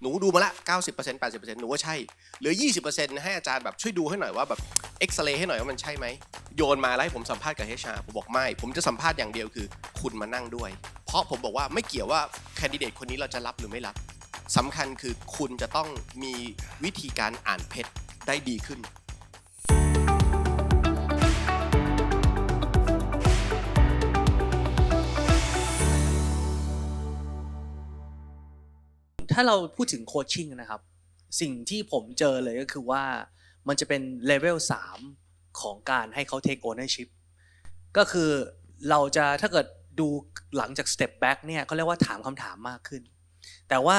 หนูดูมาละ 90% 80%หนูว่าใช่ เหลือ 20%ให้อาจารย์แบบช่วยดูให้หน่อยว่าแบบเอ็กซเรย์ให้หน่อยว่ามันใช่ไหม โยนมาแล้วให้ผมสัมภาษณ์กับ HR ผมบอกไม่ ผมจะสัมภาษณ์อย่างเดียวคือ คุณมานั่งด้วย เพราะผมบอกว่าไม่เกี่ยวว่าแคนดิเดตคนนี้เราจะรับหรือไม่รับสำคัญคือคุณจะต้องมีวิธีการอ่านเพชรได้ดีขึ้น ถ้าเราพูดถึงโคชชิ่งนะครับ สิ่งที่ผมเจอเลยก็คือว่ามันจะเป็นเลเวล3ของการให้เขา take ownership ก็คือเราจะถ้าเกิดดูหลังจาก step back เนี่ยเขาเรียกว่าถามคำถามมากขึ้น แต่ว่า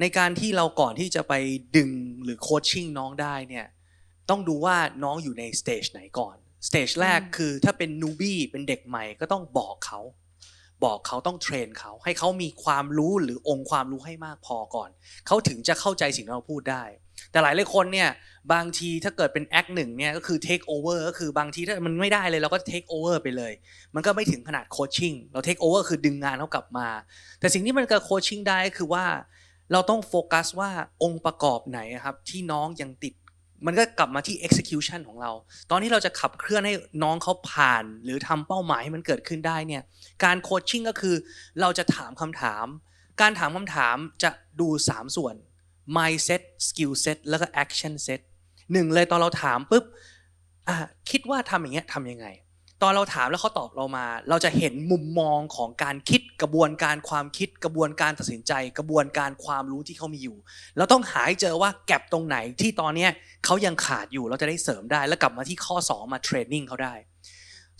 ในการที่เราก่อนที่จะไปดึงหรือโคชชิ่งน้องได้เนี่ยต้องดูว่าน้องอยู่ในสเตจไหนก่อนสเตจแรกคือถ้าเป็นนูบี้เป็นเด็กใหม่ก็ต้องบอกเขา บอกเขาต้องเทรนเขาให้เขามีความรู้หรือองค์ความรู้ให้มากพอก่อน เขาถึงจะเข้าใจสิ่งที่เราพูดได้ แต่หลายหลายคนเนี่ยบางทีถ้าเกิดเป็นแอคหนึ่งเนี่ยก็คือ take over ก็คือบางทีถ้ามันไม่ได้เลยเราก็ take over ไปเลย มันก็ไม่ถึงขนาดโคชชิ่งเรา take over คือดึงงานเขากลับมา แต่สิ่งที่มันกับโคชชิ่งได้ก็คือว่าเราต้องโฟกัสว่าองค์ประกอบไหนครับที่น้องยังติด มันก็กลับมาที่ execution ของเรา ตอนที่เราจะขับเคลื่อนให้น้องเขาผ่าน หรือทำเป้าหมายให้มันเกิดขึ้นได้เนี่ย การโคชชิ่งก็คือเราจะถามคำถาม การถามคำถามจะดู 3 ส่วน mindset skill set แล้วก็ action set หนึ่งเลยตอนเราถามปุ๊บคิดว่าทำอย่างเงี้ยทำยังไง ตอนเราถามแล้วเขาตอบเรามา เราจะเห็นมุมมองของการคิดกระบวนการความคิดกระบวนการตัดสินใจ กระบวนการความรู้ที่เขามีอยู่ เราต้องหาให้เจอว่าแก็บตรงไหนที่ตอนเนี้ยเขายังขาดอยู่เราจะได้เสริมได้ แล้วกลับมาที่ข้อ 2 มาเทรนนิ่งเขาได้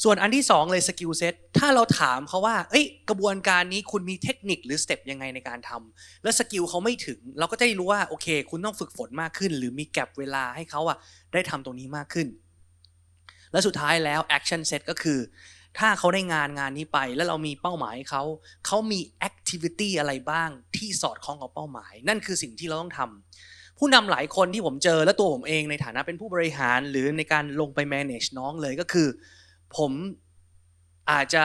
ส่วนอันที่ 2 เลยสกิลเซ็ตถ้าเราถามเขาว่าเอ้ยกระบวนการนี้คุณมีเทคนิคหรือสเต็ปยังไงในการทำแล้วสกิลเขาไม่ถึง เราก็จะได้รู้ว่าโอเค คุณต้องฝึกฝนมากขึ้น หรือมีแก็บเวลาให้เขาอะได้ทำตรงนี้มากขึ้น และสุดท้ายแล้ว action set ก็คือ ถ้าเขาได้งานงานนี้ไป แล้วเรามีเป้าหมายเขาเขามี activity อะไรบ้างที่สอดคล้องกับเป้าหมาย นั่นคือสิ่งที่เราต้องทำผู้นำหลายคนที่ผมเจอและตัวผมเองในฐานะเป็นผู้บริหารหรือในการลงไป manage น้องเลยก็คือ ผมอาจจะ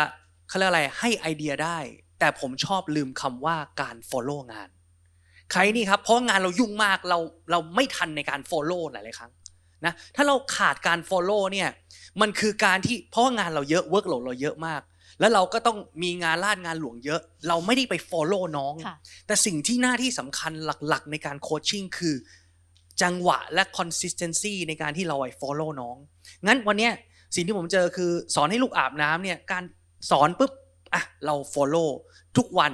เขาเรียกอะไรให้ไอเดียได้ แต่ผมชอบลืมคำว่าการ follow งาน ใครนี่ครับ เพราะงานเรายุ่งมากเราเราไม่ทันในการ follow หลายๆครั้ง นะถ้าเราขาดการ follow เนี่ยมันคือการที่เพราะว่างานเราเยอะ workload เราเยอะมาก แล้วเราก็ต้องมีงานลาดงานหลวงเยอะ เราไม่ได้ไป follow น้องค่ะแต่สิ่งที่หน้าที่สำคัญหลักๆ ในการโคชชิ่งคือ จังหวะและ consistency ในการที่เราไป follow น้อง งั้นวันเนี้ยสิ่งที่ผมเจอคือสอนให้ลูกอาบน้ำเนี่ยการสอนปุ๊บอะเรา follow ทุกวัน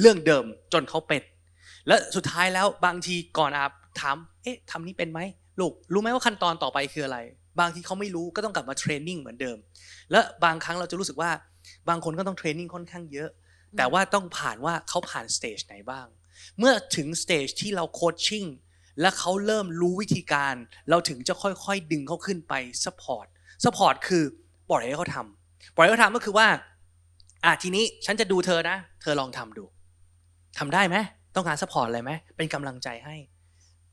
เรื่องเดิมจนเขาเป็น แล้วสุดท้ายแล้วบางทีก่อนอาบถาม เอ๊ะทำนี้เป็นไหม ลูกรู้ไหมว่าขั้นตอนต่อไปคืออะไร บางทีเขาไม่รู้ก็ต้องกลับมาเทรนนิ่งเหมือนเดิม แล้วบางครั้งเราจะรู้สึกว่าบางคนก็ต้องเทรนนิ่งค่อนข้างเยอะ แต่ว่าต้องผ่านว่าเขาผ่านสเตจไหนบ้าง เมื่อถึงสเตจที่เราโคชชิ่งและเขาเริ่มรู้วิธีการ เราถึงจะค่อยๆ ดึงเขาขึ้นไปสปอร์ตสปอร์ตคือปล่อยให้เขาทำปล่อยให้เขาทำก็คือว่าอะทีนี้ฉันจะดูเธอนะ เธอลองทำดูทำได้ไหมต้องการสปอร์ตอะไรไหมเป็นกำลังใจให้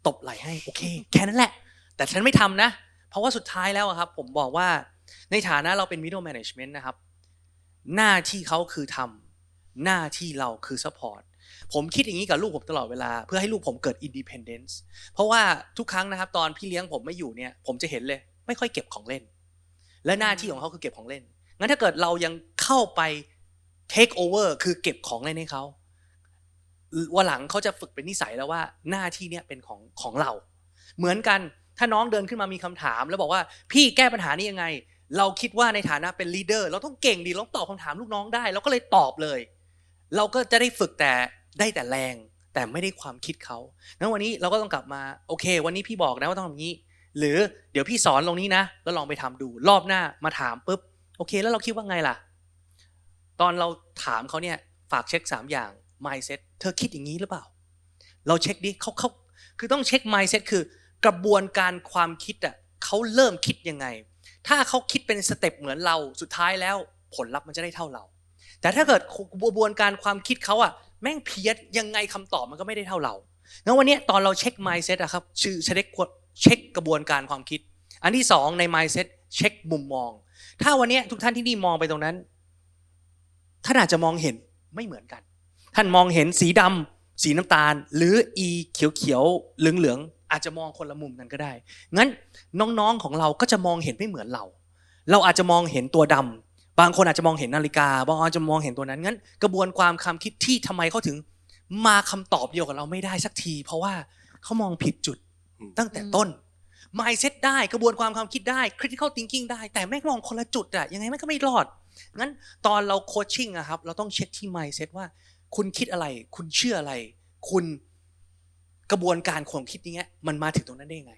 ตบไหล่ให้โอเค แค่นั้นแหละ แต่ฉันไม่ทำนะ เพราะว่าสุดท้ายแล้วครับ ผมบอกว่าในฐานะเราเป็น middle management นะครับ หน้าที่เขาคือทำหน้าที่เราคือ support ผมคิดอย่างนี้กับลูกผมตลอดเวลา เพื่อให้ลูกผมเกิด independence เพราะว่าทุกครั้งนะครับ ตอนพี่เลี้ยงผมไม่อยู่เนี่ย ผมจะเห็นเลย ไม่ค่อยเก็บของเล่น และหน้าที่ของเขาคือเก็บของเล่นงั้นถ้าเกิดเรายังเข้าไป take over คือเก็บของเล่นให้เขา วันหลังเขาจะฝึกเป็นนิสัยแล้วว่าหน้าที่เนี่ยเป็นของของเรา เหมือนกันถ้าน้องเดินขึ้นมามีคำถาม แล้วบอกว่าพี่แก้ปัญหานี้ยังไง เราคิดว่าในฐานะเป็นลีดเดอร์เราต้องเก่งดีเราต้องตอบคำถามลูกน้องได้เราก็เลยตอบเลย เราก็จะได้ฝึกแต่ได้แต่แรง แต่ไม่ได้ความคิดเขางั้นวันนี้เราก็ต้องกลับมาโอเค วันนี้พี่บอกนะว่าต้องทำอย่างนี้ หรือเดี๋ยวพี่สอนลงนี้นะ แล้วลองไปทำดูรอบหน้ามาถามปุ๊บโอเค แล้วเราคิดว่าไงล่ะ ตอนเราถามเขาเนี่ยฝากเช็ค 3 อย่าง mindset เธอคิดอย่างนี้หรือเปล่า เราเช็คดิเขาเขาคือต้องเช็ค mindset คือกระบวนการความคิดอะเขาเริ่มคิดยังไง ถ้าเขาคิดเป็นสเต็ปเหมือนเราสุดท้ายแล้วผลลัพธ์มันจะได้เท่าเรา แต่ถ้าเกิดกระบวนการความคิดเขาอะแม่งเพี้ยนยังไงคำตอบมันก็ไม่ได้เท่าเรางั้นวันนี้ตอนเราเช็ค mindset อะครับชื่อเช็คเช็คกระบวนการความคิด อันที่สองใน mindset เช็คมุมมอง ถ้าวันนี้ทุกท่านที่นี่มองไปตรงนั้นท่านอาจจะมองเห็นไม่เหมือนกัน ท่านมองเห็นสีดำสีน้ำตาล หรืออีเขียวๆเหลืองๆอาจจะมองคนละมุมกันก็ได้ งั้นน้องๆของเราก็จะมองเห็นไม่เหมือนเรา เราอาจจะมองเห็นตัวดำบางคนอาจจะมองเห็นนาฬิกา บางคนอาจจะมองเห็นตัวนั้น งั้น กระบวนความความคิดที่ทำไมเขาถึง มาคำตอบเดียวกับเราไม่ได้สักที เพราะว่าเขามองผิดจุดอืมตั้งแต่ต้น mindset ได้กระบวนความความคิดได้ critical thinking ได้ แต่แม่งมองคนละจุดอะยังไงแม่งก็ไม่รอด งั้นตอนเราโคชชิ่งอะครับ เราต้องเช็คที่ mindset ว่า คุณคิดอะไร คุณเชื่ออะไร คุณกระบวนการความคิดนี้เงี้ยมันมาถึงตรงนั้นได้ยังไง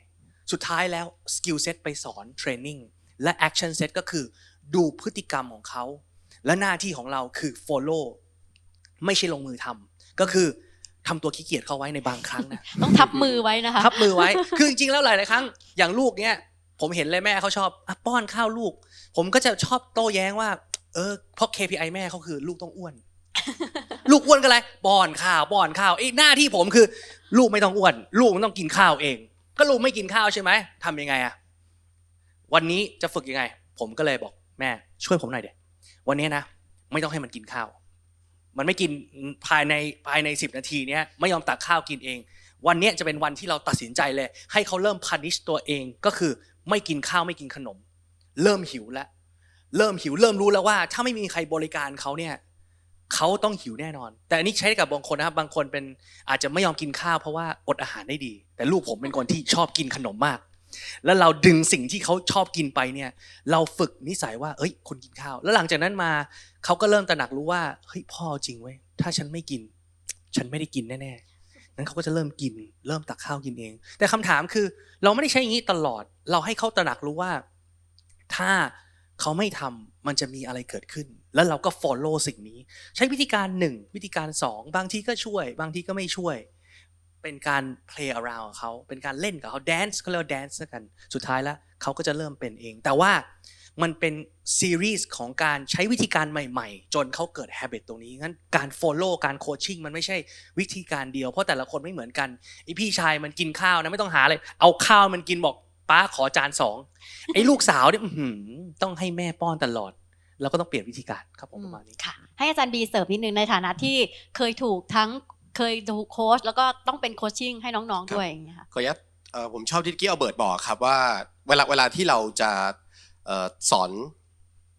สุดท้ายแล้ว skill set ไปสอนเทรนนิ่งและ action set ก็คือดูพฤติกรรมของเขา และหน้าที่ของเราคือ follow ไม่ใช่ลงมือทำก็คือทำตัวขี้เกียจเข้าไว้ในบางครั้งนะต้องทับมือไว้นะคะทับมือไว้ คือจริงๆแล้วหลายๆครั้ง อย่างลูกเนี้ยผมเห็นเลยแม่เขาชอบอะป้อนข้าวลูก ผมก็จะชอบโต้แย้งว่า เออเพราะ KPI แม่เขาคือลูกต้องอ้วน ลูกอ้วนก็เลยป้อนข้าวป้อนข้าวไอ้หน้าที่ผมคือ ลูกไม่ต้องอ้วน ลูกมันต้องกินข้าวเอง ก็ลูกไม่กินข้าวใช่ไหมทำยังไงอะวันนี้จะฝึกยังไง ผมก็เลยบอกแม่ ช่วยผมหน่อยเด็วันนี้นะไม่ต้องให้มันกินข้าว มันไม่กินภายในภายในสิบนาทีเนี้ยไม่ยอมตักข้าวกินเอง วันนี้จะเป็นวันที่เราตัดสินใจเลย ให้เขาเริ่มพันิชตัวเองก็คือไม่กินข้าวไม่กินขนม เริ่มหิวแล้วเริ่มหิวเริ่มรู้แล้วว่า ถ้าไม่มีใครบริการเขาเนี่ย เขาต้องหิวแน่นอน แต่อันนี้ใช้กับบางคนนะครับบางคนเป็นอาจจะไม่ยอมกินข้าวเพราะว่าอดอาหารได้ดี แต่ลูกผมเป็นคนที่ชอบกินขนมมาก แล้วเราดึงสิ่งที่เขาชอบกินไปเนี่ยเราฝึกนิสัยว่าเอ้ยคุณกินข้าว แล้วหลังจากนั้นมาเขาก็เริ่มตระหนักรู้ว่าเฮ้ยพ่อจริงเว้ยถ้าฉันไม่กิน ฉันไม่ได้กินแน่ๆนั้นเขาก็จะเริ่มกิน เริ่มตักข้าวกินเอง แต่คำถามคือ เราไม่ได้ใช้อย่างนี้ตลอด เราให้เขาตระหนักรู้ว่า ถ้า เขาไม่ทำมันจะมีอะไรเกิดขึ้น แล้วเราก็ follow สิ่งนี้ ใช้วิธีการหนึ่งวิธีการสองบางทีก็ช่วย บางทีก็ไม่ช่วย เป็นการ play around กับเขาเป็นการเล่นกับเขา dance เขาเรียกว่า dance กัน สุดท้ายแล้วเขาก็จะเริ่มเป็นเอง แต่ว่ามันเป็นซีรีส์ของการใช้วิธีการใหม่ๆ จนเขาเกิด habit ตรงนี้ งั้นการ follow การ coaching มันไม่ใช่วิธีการเดียว เพราะแต่ละคนไม่เหมือนกันไอพี่ชายมันกินข้าวนะไม่ต้องหาเลยเอาข้าวมันกินบอก ป้าขอจานสองไอ้ลูกสาวเนี่ยอื้อหือต้องให้แม่ป้อนตลอดเราก็ต้องเปลี่ยนวิธีการครับผมประมาณนี้ค่ะ ให้อาจารย์บีเสิร์ฟนิดนึงในฐานะที่เคยถูกทั้งเคยถูกโค้ชแล้วก็ต้องเป็นโคชชิ่งให้น้องๆด้วยอย่างเงี้ยค่ะขออนุญาตเอ่อผมชอบที่กี้เอาเบิร์ตบอกครับว่าเวลาเวลาที่เราจะเอ่อสอน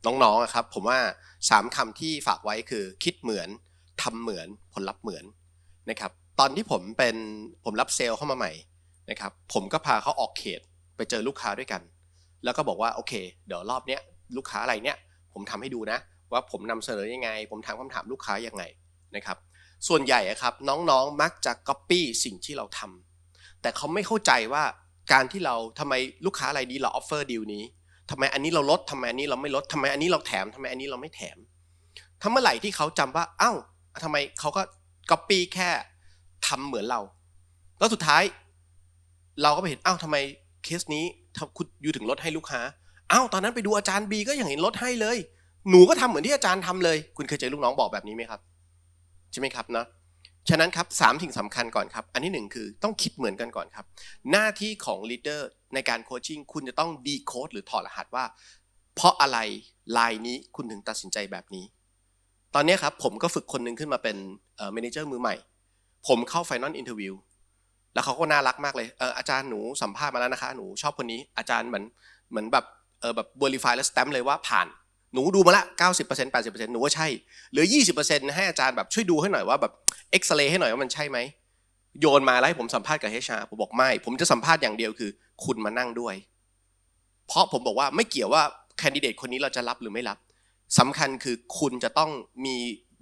น้องๆอะครับ ผมว่าสามคำที่ฝากไว้คือคิดเหมือนทำเหมือนผลลัพธ์เหมือนนะครับ ตอนที่ผมเป็นผมรับเซลล์เข้ามาใหม่นะครับ ผมก็พาเขาออกเขต ไปเจอลูกค้าด้วยกัน แล้วก็บอกว่าโอเค เดี๋ยวรอบเนี้ยลูกค้าอะไรเนี้ยผมทำให้ดูนะ ว่าผมนำเสนอยังไง ผมถามคำถามลูกค้ายังไงนะครับ ส่วนใหญ่ครับน้องๆมักจะ copy สิ่งที่เราทำแต่เขาไม่เข้าใจว่าการที่เราทำไมลูกค้าอะไรายนี้เราออฟเฟอร์ดีลนี้ทำไมอันนี้เราลดทำไมอันนี้เราไม่ลดทำไมอันนี้เราแถมทำไมอันนี้เราไม่แถมถ้าเมื่อไหร่ที่เขาจำว่าเอ้าทำไมเขาก็ก๊อปปี้แค่ทำเหมือนเรา แล้วสุดท้าย เราก็ไปเห็นเอ้าทำไม เคสนี้ทำคุณอยู่ถึงลดให้ลูกค้าเอ้าตอนนั้นไปดูอาจารย์บีก็ยังเห็นลดให้เลย หนูก็ทำเหมือนที่อาจารย์ทำเลย คุณเคยเจอลูกน้องบอกแบบนี้ไหมครับใช่ไหมครับเนาะฉะนั้นครับสามสิ่งสำคัญก่อนครับ อันที่หนึ่งคือต้องคิดเหมือนกันก่อนครับ หน้าที่ของลีดเดอร์ในการโคชชิ่งคุณจะต้องดีโคดหรือถอดรหัสว่า เพราะอะไรลายนี้คุณถึงตัดสินใจแบบนี้ ตอนนี้ครับผมก็ฝึกคนหนึ่งขึ้นมาเป็นเอ่อเมนเจอร์มือใหม่ ผมเข้าไฟนอลอินเทอร์วิว แล้วเขาก็น่ารักมากเลยเอออาจารย์หนูสัมภาษณ์มาแล้วนะคะ หนูชอบคนนี้อาจารย์เหมือนเหมือนแบบเออแบบบริฟายและสแตมป์เลยว่าผ่านหนูดูมาละ 90% 80%หนูว่าใช่เหลือ 20%ให้อาจารย์แบบช่วยดูให้หน่อยว่าแบบเอ็กซเรย์ให้หน่อยว่ามันใช่ไหมโยนมาแล้วให้ผมสัมภาษณ์กับเฮชาผมบอกไม่ ผมจะสัมภาษณ์อย่างเดียวคือ คุณมานั่งด้วย เพราะผมบอกว่าไม่เกี่ยวว่าแคนดิเดตคนนี้เราจะรับหรือไม่รับสำคัญคือคุณจะต้องมี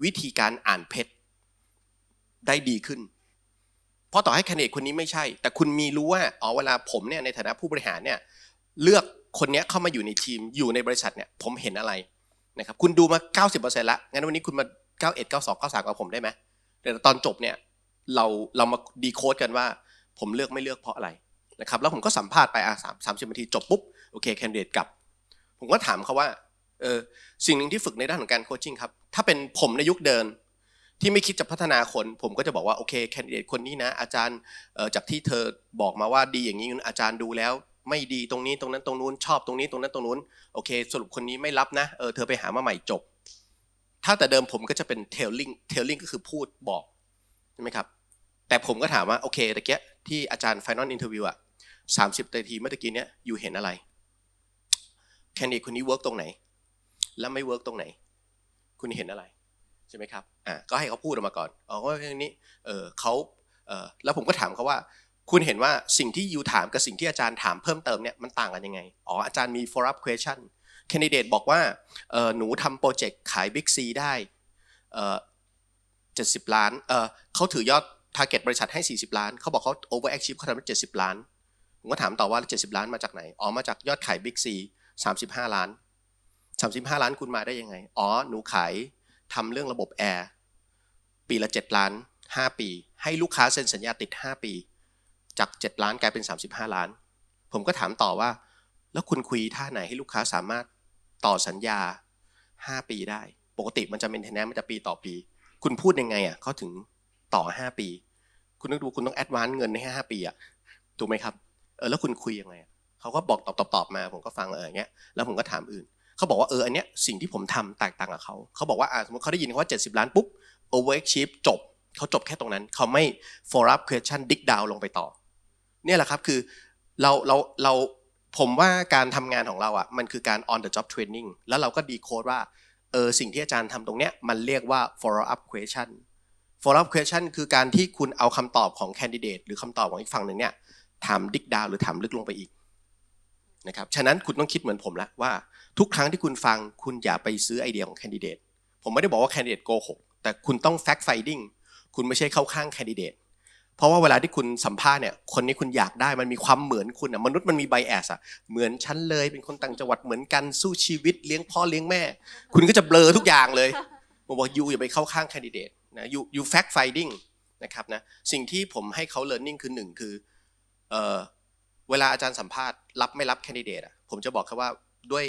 วิธีการอ่านเพชรได้ดีขึ้น เพราะต่อให้แคนดิเดตคนนี้ไม่ใช่ แต่คุณมีรู้ว่าอ๋อเวลาผมเนี่ยในฐานะผู้บริหารเนี่ยเลือกคนนี้เข้ามาอยู่ในทีมอยู่ในบริษัทเนี่ยผมเห็นอะไรนะครับคุณดูมา 90%ละงั้นวันนี้คุณมา 91 92 93กับผมได้ไหมแต่ตอนจบเนี่ยเราเรามาดีโคดกันว่า ผมเลือกไม่เลือกเพราะอะไรนะครับแล้วผมก็สัมภาษณ์ไปอะสามสามสิบนาทีจบปุ๊บโอเคแคนดิเดตกลับ ผมก็ถามเขาว่าเออสิ่งหนึ่งที่ฝึกในด้านของการโคชชิ่งครับถ้าเป็นผมในยุคเดิน ที่ไม่คิดจะพัฒนาคน ผมก็จะบอกว่าโอเคแคนดิเดตคนนี้นะ อาจารย์จากที่เธอบอกมาว่าดีอย่างนี้อาจารย์ดูแล้ว ไม่ดีตรงนี้ตรงนั้นตรงนู้นชอบตรงนี้ตรงนั้นตรงนู้นโอเค สรุปคนนี้ไม่รับนะเออเธอไปหามาใหม่จบ ถ้าแต่เดิมผมก็จะเป็นเทลลิงเทลลิงก็คือพูดบอกใช่ไหมครับแต่ผมก็ถามว่าโอเคตะเกียที่อาจารย์ Final Interview อะสามสิบนาทีเมื่อตะกี้เนี้ยอยู่เห็นอะไรแคนดิเดตคนนี้เวิร์กตรงไหน แล้วไม่เวิร์กตรงไหน คุณเห็นอะไร ใช่ไหมครับอ่าก็ให้เขาพูดออกมาก่อนอ๋อว่าเรื่องนี้เออเขาเออแล้วผมก็ถามเขาว่า คุณเห็นว่าสิ่งที่ยูถามกับสิ่งที่อาจารย์ถามเพิ่มเติมเนี่ยมันต่างกันยังไงอ๋ออาจารย์มี follow up question candidate บอกว่าเออหนูทำโปรเจกต์ขาย Big C ได้เออเจ็ดสิบล้านเออเขาถือยอด target บริษัทให้ 40 ล้าน เขาบอกเขา over achieve เขาทำได้70 ล้าน ผมก็ถามต่อว่า 70 ล้านมาจากไหน อ๋อ มาจากยอดขาย Big C 35 ล้าน 35 ล้านคุณมาได้ยังไง อ๋อ หนูขาย ทำเรื่องระบบแอร์ปีละ 7 ล้าน 5 ปี ให้ลูกค้าเซ็นสัญญาติด 5 ปี จาก 7 ล้านกลายเป็น 35 ล้าน ผมก็ถามต่อว่า แล้วคุณคุยท่าไหนให้ลูกค้าสามารถต่อสัญญา 5 ปีได้ ปกติมันจะเป็นเทนแนมันจะปีต่อปี คุณพูดยังไงอะเขาถึงต่อ 5 ปี คุณต้องดูคุณต้องแอดวานซ์เงินให้5ปีอะถูกไหมครับเออแล้วคุณคุยยังไงอะเขาก็บอกตอบตอบตอบมา ผมก็ฟังเอออย่างเงี้ยแล้วผมก็ถามอื่น เขาบอกว่าเอออันเนี้ยสิ่งที่ผมทำแตกต่างกับเขาเขาบอกว่าอ่าสมมติเขาได้ยินว่า70 ล้านปุ๊บ overachieve จบเขาจบแค่ตรงนั้นเขาไม่ follow up question dig down ลงไปต่อ เนี่ยแหละครับคือเราเราเราผมว่าการทำงานของเราอะมันคือการ on the job training แล้วเราก็ดีโคดว่าเออสิ่งที่อาจารย์ทำตรงเนี้ยมันเรียกว่า follow up question follow up question คือการที่คุณเอาคำตอบของ candidate หรือคำตอบของอีกฝั่งหนึ่งเนี่ยถาม dig down หรือถามลึกลงไปอีก นะครับฉะนั้นคุณต้องคิดเหมือนผมละว่าทุกครั้งที่คุณฟังคุณอย่าไปซื้อไอเดียของ candidate ผมไม่ได้บอกว่า candidate โกหกแต่คุณต้อง fact finding คุณไม่ใช่เข้าข้าง candidate เพราะว่าเวลาที่คุณสัมภาษณ์เนี่ยคนนี้คุณอยากได้มันมีความเหมือนคุณอะมนุษย์มันมีไบแอสอะเหมือนฉันเลยเป็นคนต่างจังหวัดเหมือนกันสู้ชีวิตเลี้ยงพ่อเลี้ยงแม่ คุณก็จะเบลอทุกอย่างเลยผมบอกยูอย่าไปเข้าข้างแคนดิเดตนะยูยูแฟกต์ไฟดิ้งนะครับนะสิ่งที่ผมให้เขาเรียนรู้คือหนึ่งคือเอ่อ เวลาอาจารย์สัมภาษณ์รับไม่รับแคนดิเดตอะผมจะบอกแค่ว่าด้วย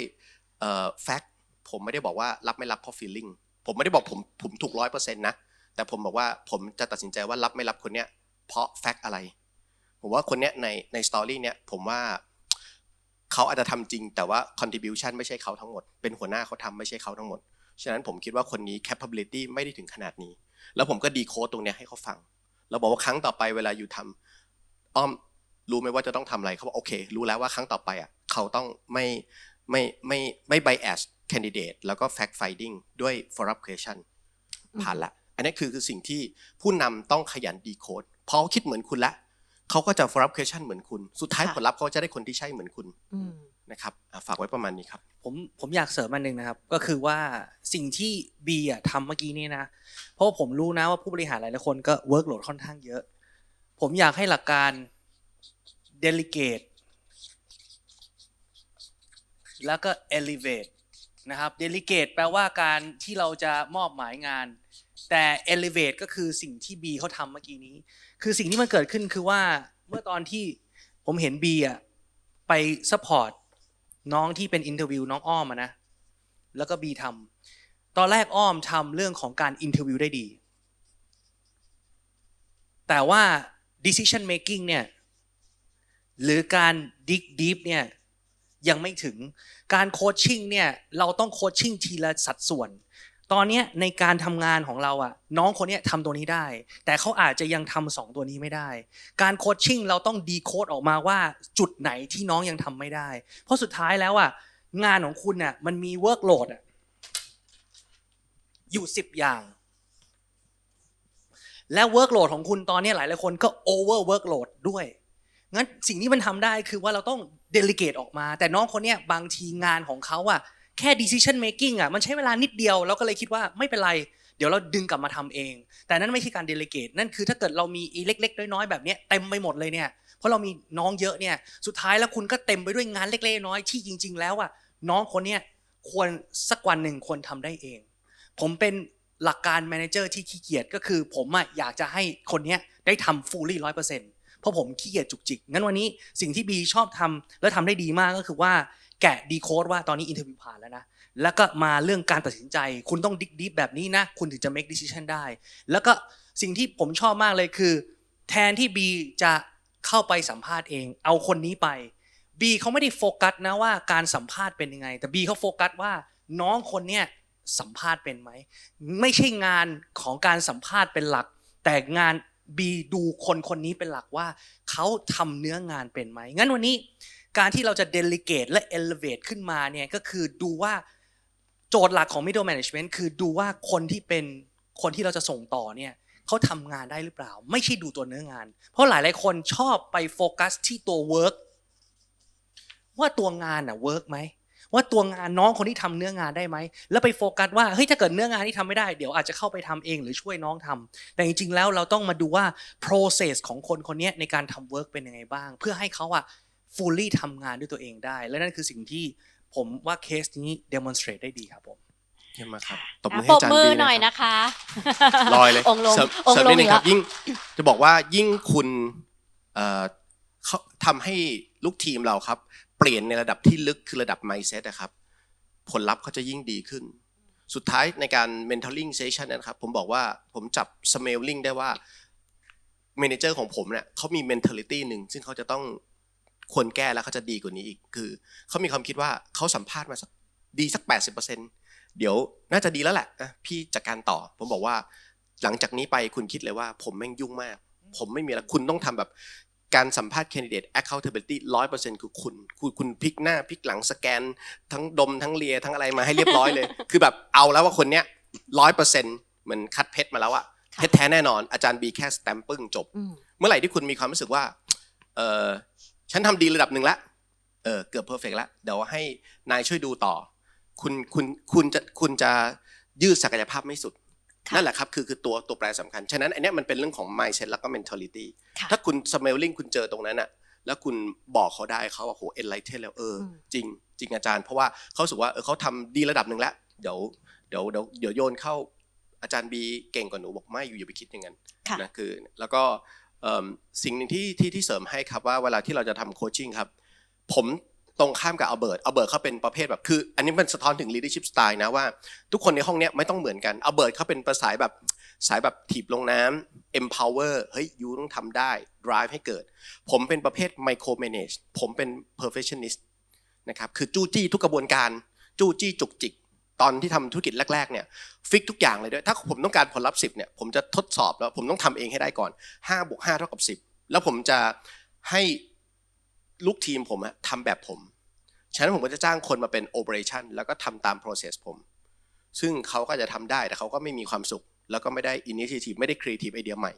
แฟกต์ผมไม่ได้บอกว่ารับไม่รับเพราะฟีลลิ่งผมไม่ได้บอกผมผมถูกร้อยเปอร์เซ็นต์นะแต่ผมบอกว่าผมจะตัดสินใจว่ารับไม่รับคนเนี้ยเพราะแฟกต์อะไร ผมว่าคนเนี้ยในในสตอรี่เนี้ยผมว่าเขาอาจจะทำจริง แต่ว่า contribution ไม่ใช่เขาทั้งหมด เป็นหัวหน้าเขาทำไม่ใช่เขาทั้งหมด ฉะนั้นผมคิดว่าคนนี้ capability ไม่ได้ถึงขนาดนี้ แล้วผมก็ดีโค้ดตรงเนี้ยให้เขาฟังแล้วบอกว่าครั้งต่อไปเวลาอยู่ทำอ้อม รู้ไหมว่าจะต้องทำอะไรเขาบอกโอเค รู้แล้วว่าครั้งต่อไปอะเขาต้องไม่ไม่ไม่ไม่ bias candidate แล้วก็ fact finding ด้วย follow up question ผ่านละ อันนี้คือคือสิ่งที่ผู้นำต้องขยันดีโคดพอเขาคิดเหมือนคุณละเขาก็จะ follow up question เหมือนคุณ สุดท้ายค่ะผลลัพธ์เขาจะได้คนที่ใช่เหมือนคุณอืมนะครับอะฝากไว้ประมาณนี้ครับ ผมผมอยากเสริมอันหนึ่งนะครับ ก็คือว่าสิ่งที่บีอะทำเมื่อกี้นี้นะ เพราะว่าผมรู้นะว่าผู้บริหารหลายๆคนก็เวิร์กโหลดค่อนข้างเยอะ ผมอยากให้หลักการ delegate แล้วก็ elevate นะครับ delegate แปลว่าการที่เราจะมอบหมายงาน แต่ elevate ก็คือสิ่งที่ B เขาทำเมื่อกี้นี้ คือสิ่งที่มันเกิดขึ้นคือว่าเมื่อตอนที่ผมเห็น B อะไป support น้องที่เป็นอินเทอร์วิวน้องอ้อมอะนะ แล้วก็ B ทำตอนแรกอ้อมทำเรื่องของการอินเทอร์วิวได้ดี แต่ว่า decision making เนี่ย หรือการ dig deep เนี่ยยังไม่ถึงการโคชชิ่งเนี่ยเราต้องโคชชิ่งทีละสัดส่วน ตอนนี้ในการทำงานของเราอะน้องคนนี้ทำตัวนี้ได้ แต่เขาอาจจะยังทำสองตัวนี้ไม่ได้ การโคชชิ่งเราต้องดีโคดออกมาว่าจุดไหนที่น้องยังทำไม่ได้ เพราะสุดท้ายแล้วอะงานของคุณน่ะมันมีเวิร์กโหลดอะอยู่สิบอย่าง และเวิร์กโหลดของคุณตอนนี้หลายหลายคนก็โอเวอร์เวิร์กโหลดด้วย งั้นสิ่งที่มันทำได้คือว่าเราต้องเดลิเกตออกมา แต่น้องคนเนี้ยบางทีงานของเขาอะแค่ decision making อะมันใช้เวลานิดเดียวเราก็เลยคิดว่าไม่เป็นไร เดี๋ยวเราดึงกลับมาทำเอง แต่นั่นไม่ใช่การเดลิเกตนั่นคือถ้าเกิดเรามีอีเล็ก ๆ น้อยๆแบบเนี้ยเต็มไปหมดเลยเนี่ยเพราะเรามีน้องเยอะเนี่ยสุดท้ายแล้วคุณก็เต็มไปด้วยงานเล็กๆน้อยที่จริง ๆ แล้วอะน้องคนเนี้ยควรสักวันหนึ่งควรทำได้เอง ผมเป็นหลักการแมเนเจอร์ที่ขี้เกียจก็คือผมอะอยากจะให้คนเนี้ยได้ทำ fully ร้อยเปอร์เซ็นต์ เพราะผมขี้เกียจจุกจิกงั้นวันนี้สิ่งที่บีชอบทำและทำได้ดีมากก็คือว่าแกะดีโคดว่าตอนนี้อินเทอร์วิวผ่านแล้วนะแล้วก็มาเรื่องการตัดสินใจ คุณต้องดิกดิฟแบบนี้นะคุณถึงจะ make decision ได้ แล้วก็สิ่งที่ผมชอบมากเลยคือ แทนที่บีจะเข้าไปสัมภาษณ์เอง เอาคนนี้ไปบีเขาไม่ได้โฟกัสนะว่าการสัมภาษณ์เป็นยังไง แต่บีเขาโฟกัสว่าน้องคนเนี้ยสัมภาษณ์เป็นไหม ไม่ใช่งานของการสัมภาษณ์เป็นหลัก แต่งาน บีดูคนคนนี้เป็นหลักว่าเขาทำเนื้องานเป็นไหมงั้นวันนี้การที่เราจะ delegate และ elevate ขึ้นมาเนี่ยก็คือดูว่าโจทย์หลักของ middle management คือดูว่าคนที่เป็นคนที่เราจะส่งต่อเนี่ยเขาทำงานได้หรือเปล่า ไม่ใช่ดูตัวเนื้องาน เพราะหลายๆคนชอบไปโฟกัสที่ตัว work ว่าตัวงานอะ work ไหม ว่าตัวงานน้องคนที่ทำเนื้องานได้ไหมแล้วไปโฟกัสว่าเฮ้ยถ้าเกิดเนื้องานที่ทำไม่ได้เดี๋ยวอาจจะเข้าไปทำเองหรือช่วยน้องทำแต่จริงๆแล้วเราต้องมาดูว่า process ของคนคนเนี้ยในการทำ work เป็นยังไงบ้าง เพื่อให้เขาอะ fully ทำงานด้วยตัวเองได้ และนั่นคือสิ่งที่ผมว่าเคสนี้ demonstrate ได้ดีครับผมเยี่ยมมากครับค่ะตบมือปให้รบอาจารย์มือบีหน่อยนะนะคะลอยเลยองค์ลงเสริมองเสริค์มลนิงดนึอีงกคแล้รับวยิ่งจะบอกว่ายิ่งคุณเอ่อเขาทำให้ลูกทีมเราครับ เปลี่ยนในระดับที่ลึกคือระดับ mindset นะครับผลลัพธ์เขาจะยิ่งดีขึ้น สุดท้ายในการ mentoring session นะครับ ผมบอกว่าผมจับ smelling ได้ว่า manager ของผมเนี่ยเขามี mentality หนึ่งซึ่งเขาจะต้องควรแก้แล้วเขาจะดีกว่านี้อีกคือเขามีความคิดว่าเขาสัมภาษณ์มาสักดีสัก 80%เดี๋ยวน่าจะดีแล้วแหละนะพี่จัดการต่อ ผมบอกว่าหลังจากนี้ไปคุณคิดเลยว่า ผมแม่งยุ่งมาก ผมไม่มีแล้วคุณต้องทำแบบ การสัมภาษณ์ candidate accountability ร้อยเปอร์เซ็นต์คือคุณคุณคุณพลิกหน้าพลิกหลังสแกน ทั้งดมทั้งเลียทั้งอะไรมาให้เรียบร้อยเลย คือแบบเอาแล้วว่าคนเนี้ยร้อยเปอร์เซ็นต์เหมือนคัดเพชรมาแล้วอะค่ะเพชรแท้แน่นอนอาจารย์บีแค่สแตมปึ้งจบอืมเมื่อไหร่ที่คุณมีความรู้สึกว่าเออฉันทำดีระดับหนึ่งละเออเกือบเพอร์เฟกละเดี๋ยวให้นายช่วยดูต่อ คุณคุณคุณจะคุณจะยืดศักยภาพไม่สุดค่ะ นั่นแหละครับคือคือตัวตัวแปรสำคัญ ฉะนั้นอันเนี้ยมันเป็นเรื่องของ mindset แล้วก็ mentality ค่ะถ้าคุณ smelling คุณเจอตรงนั้นอะแล้วคุณบอกเขาได้เขาบอกโห enlighten แล้วเอออมจริง จริงอาจารย์ เพราะว่าเขารู้สึกว่าเออเขาทำดีระดับหนึ่งแล้วเดี๋ยวเดี๋ยวเดี๋ยวเดี๋ยวโยนเข้าอาจารย์บีเก่งกว่าหนูบอกไม่อยู่อย่าไปคิดอย่างนั้นค่ะนะคือแล้วก็เอิ่มสิ่งหนึ่งที่ที่ที่เสริมให้ครับว่าเวลาที่เราจะทำโคชชิ่งครับ ผม ตรงข้ามกับอัลเบิร์ตอัลเบิร์ตเขาเป็นประเภทแบบคือ อันนี้มันสะท้อนถึง leadership style นะว่า ทุกคนในห้องเนี้ยไม่ต้องเหมือนกันอัลเบิร์ตเขาเป็นภาษายแบบสายแบบถีบลงน้ำ empower เฮ้ยยูต้องทำได้ drive ให้เกิด ผมเป็นประเภท micro manage ผมเป็น perfectionist นะครับคือจู้จี้ทุกกระบวนการจู้จี้จุกจิกตอนที่ทำธุรกิจแรกๆเนี่ยฟิกทุกอย่างเลยด้วยถ้าผมต้องการผลลัพธ์10เนี่ยผมจะทดสอบแล้วผมต้องทำเองให้ได้ก่อน5บวก5เท่ากับ10 แล้วผมจะให้ลูกทีมผมอะทำแบบผม ฉะนั้นผมก็จะจ้างคนมาเป็น operation แล้วก็ทำตาม process ผม ซึ่งเขาก็จะทำได้แต่เขาก็ไม่มีความสุข แล้วก็ไม่ได้ initiative ไม่ได้ creative ไอเดียใหม่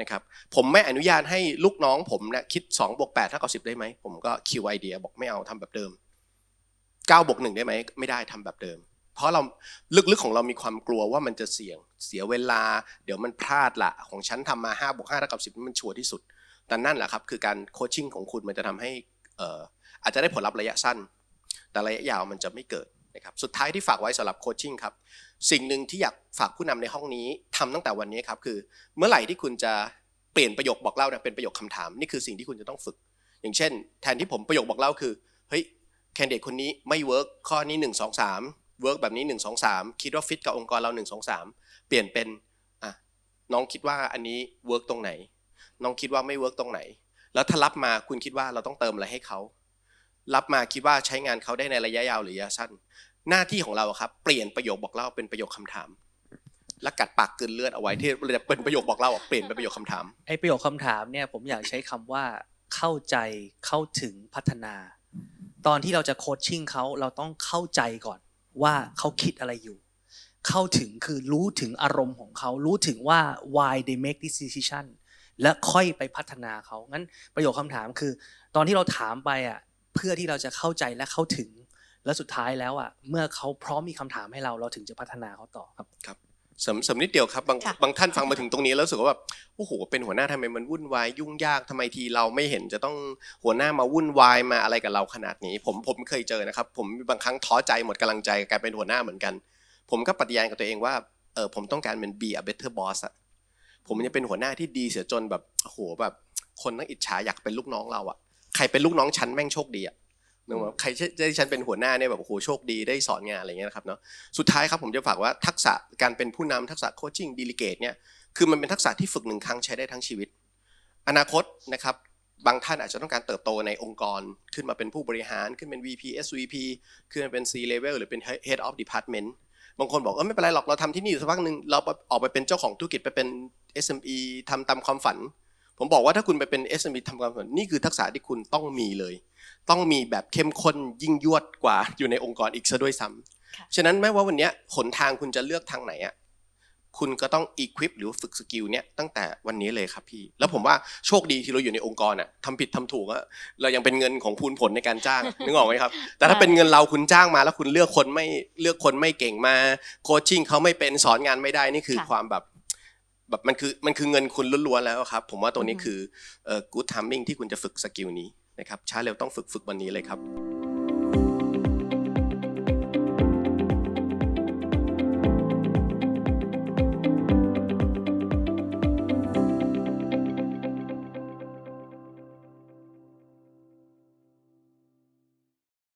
นะครับผมไม่อนุญาตให้ลูกน้องผมเนี่ยคิด2บวก8เท่ากับ10 ได้ไหม ผมก็คิวไอเดียบอกไม่เอาทำแบบเดิม9บวก1ได้ไหมไม่ได้ทำแบบเดิม เพราะเราลึกๆของเรามีความกลัวว่ามันจะเสี่ยงเสียเวลา เดี๋ยวมันพลาดละของฉันทำมา5บวก5เท่ากับ10มันชัวร์ที่สุดแต่นั่นแหละครับคือการโคชชิ่งของคุณมันจะทำให้ อาจจะได้ผลลัพธ์ระยะสั้น แต่ระยะยาวมันจะไม่เกิดนะครับสุดท้ายที่ฝากไว้สำหรับโคชชิ่งครับสิ่งหนึ่งที่อยากฝากผู้นำในห้องนี้ทำตั้งแต่วันนี้ครับคือเมื่อไหร่ที่คุณจะเปลี่ยนประโยคบอกเล่าเนี่ยเป็นประโยคคำถามนี่คือสิ่งที่คุณจะต้องฝึก อย่างเช่น แทนที่ผมประโยคบอกเล่าคือเฮ้ยแคนดิเดตคนนี้ไม่เวิร์กข้อนี้1 2 3เวิร์กแบบนี้ 1 2 3 คิดว่าฟิตกับองค์กรเรา 1 2 3 เปลี่ยนเป็นอะน้องคิดว่าอันนี้เวิร์กตรงไหน น้องคิดว่าไม่เวิร์กตรงไหน แล้วถ้ารับมาคุณคิดว่าเราต้องเติมอะไรให้เขา รับมาคิดว่าใช้งานเขาได้ในระยะยาวหรือระยะสั้น หน้าที่ของเราครับเปลี่ยนประโยคบอกเล่าเป็นประโยคคำถาม และกัดปากกลืนเลือดเอาไว้ที่จะเป็นประโยคบอกเล่าเปลี่ยนเป็นประโยคคำถามไอประโยคคำถามเนี่ยผมอยากใช้คำว่าเข้าใจเข้าถึงพัฒนา ตอนที่เราจะโคชชิ่งเขาเราต้องเข้าใจก่อนว่าเขาคิดอะไรอยู่ เข้าถึงคือรู้ถึงอารมณ์ของเขารู้ถึงว่า why they make this decision และค่อยไปพัฒนาเขางั้นประโยคคำถามคือ ตอนที่เราถามไปอะ เพื่อที่เราจะเข้าใจและเข้าถึง และสุดท้ายแล้วอะเมื่อเขาพร้อมมีคำถามให้เราเราถึงจะพัฒนาเขาต่อครับสำสำนิดเดียวครับบางค่ะบางท่านฟังมาถึงตรงนี้แล้วรู้สึกว่าแบบโอ้โหเป็นหัวหน้าทำไมมันวุ่นวายยุ่งยากทำไมทีเราไม่เห็นจะต้องหัวหน้ามาวุ่นวายมาอะไรกับเราขนาดนี้ ผมผมเคยเจอนะครับ ผมบางครั้งท้อใจหมดกำลังใจกับการเป็นหัวหน้าเหมือนกัน ผมก็ปฏิญาณกับตัวเองว่าเออผมต้องการเป็น be a better boss อะผมจะเป็นหัวหน้าที่ดีเสียจนแบบโอ้โหแบบคนต้องอิจฉาอยากเป็นลูกน้องเราอะ ใครเป็นลูกน้องฉันแม่งโชคดีอะนึกว่าใครได้ฉันเป็นหัวหน้าเนี่ยแบบโอ้โหโชคดีได้สอนงานอะไรเงี้ยนะครับเนาะสุดท้ายครับผมจะฝากว่าทักษะการเป็นผู้นำทักษะโคชชิ่งดีลิเกตเนี่ยคือมันเป็นทักษะที่ฝึกหนึ่งครั้งใช้ได้ทั้งชีวิต อนาคตนะครับบางท่านอาจจะต้องการเติบโตในองค์กร ขึ้นมาเป็นผู้บริหารขึ้นเป็น VP SVP ขึ้นมาเป็น C level หรือเป็น Head of Department บางคนบอกเออไม่เป็นไรหรอกเราทำที่นี่อยู่สักพักหนึ่งเราออกไปเป็นเจ้าของธุรกิจไปเป็น SME ทำตามความฝัน ผมบอกว่าถ้าคุณไปเป็น SME ทำความฝันนี่คือทักษะที่คุณต้องมีเลย ต้องมีแบบเข้มข้นยิ่งยวดกว่าอยู่ในองค์กรอีกซะด้วยซ้ำค่ะฉะนั้นไม่ว่าวันเนี้ยหนทางคุณจะเลือกทางไหนอะคุณก็ต้องอีควิปหรือฝึกสกิลเนี้ยตั้งแต่วันนี้เลยครับพี่ แล้วผมว่าโชคดีที่เราอยู่ในองค์กรอะทำผิดทำถูกอะเรายังเป็นเงินของพูนผลในการจ้างนึกออกไหมครับ แต่ถ้าเป็นเงินเราคุณจ้างมา แล้วคุณเลือกคนไม่เลือกคนไม่เก่งมา โคชชิ่งเขาไม่เป็นสอนงานไม่ได้นี่คือค่ะความแบบ แบบมันคือมันคือเงินคุณล้วนๆแล้วครับ ผมว่าตัวนี้อือฮึคือเอ่อ good timing ที่คุณจะฝึกสกิลนี้นะครับช้าเร็วต้องฝึกฝึกวันนี้เลยครับ